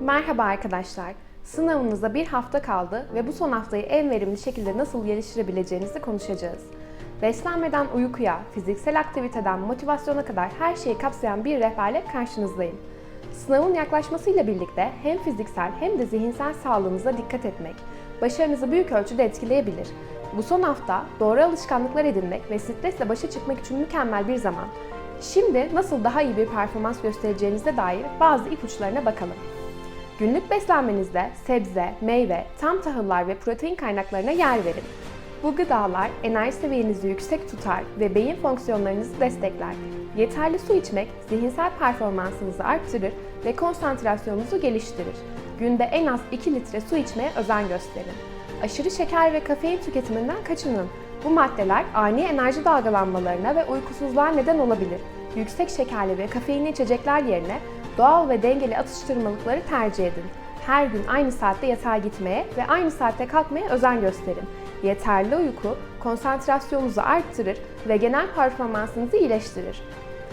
Merhaba arkadaşlar. Sınavınıza bir hafta kaldı ve bu son haftayı en verimli şekilde nasıl geliştirebileceğinizi konuşacağız. Beslenmeden uykuya, fiziksel aktiviteden motivasyona kadar her şeyi kapsayan bir rehberle karşınızdayım. Sınavın yaklaşmasıyla birlikte hem fiziksel hem de zihinsel sağlığınıza dikkat etmek, başarınızı büyük ölçüde etkileyebilir. Bu son hafta doğru alışkanlıklar edinmek ve stresle başa çıkmak için mükemmel bir zaman. Şimdi nasıl daha iyi bir performans göstereceğinize dair bazı ipuçlarına bakalım. Günlük beslenmenizde sebze, meyve, tam tahıllar ve protein kaynaklarına yer verin. Bu gıdalar enerji seviyenizi yüksek tutar ve beyin fonksiyonlarınızı destekler. Yeterli su içmek zihinsel performansınızı arttırır ve konsantrasyonunuzu geliştirir. Günde en az 2 litre su içmeye özen gösterin. Aşırı şeker ve kafein tüketiminden kaçının. Bu maddeler ani enerji dalgalanmalarına ve uykusuzluğa neden olabilir. Yüksek şekerli ve kafeinli içecekler yerine doğal ve dengeli atıştırmalıkları tercih edin. Her gün aynı saatte yatağa gitmeye ve aynı saatte kalkmaya özen gösterin. Yeterli uyku konsantrasyonunuzu arttırır ve genel performansınızı iyileştirir.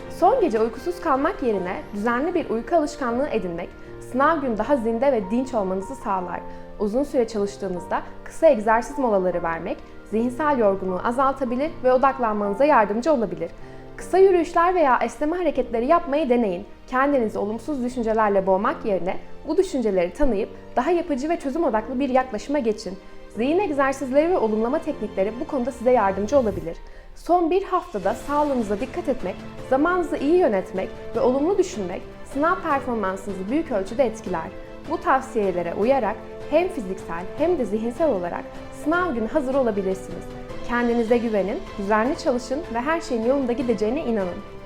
Son gece uykusuz kalmak yerine düzenli bir uyku alışkanlığı edinmek, sınav günü daha zinde ve dinç olmanızı sağlar. Uzun süre çalıştığınızda kısa egzersiz molaları vermek, zihinsel yorgunluğu azaltabilir ve odaklanmanıza yardımcı olabilir. Kısa yürüyüşler veya esneme hareketleri yapmayı deneyin. Kendinizi olumsuz düşüncelerle boğmak yerine bu düşünceleri tanıyıp daha yapıcı ve çözüm odaklı bir yaklaşıma geçin. Zihin egzersizleri ve olumlama teknikleri bu konuda size yardımcı olabilir. Son bir haftada sağlığınıza dikkat etmek, zamanınızı iyi yönetmek ve olumlu düşünmek sınav performansınızı büyük ölçüde etkiler. Bu tavsiyelere uyarak hem fiziksel hem de zihinsel olarak sınav günü hazır olabilirsiniz. Kendinize güvenin, düzenli çalışın ve her şeyin yolunda gideceğine inanın.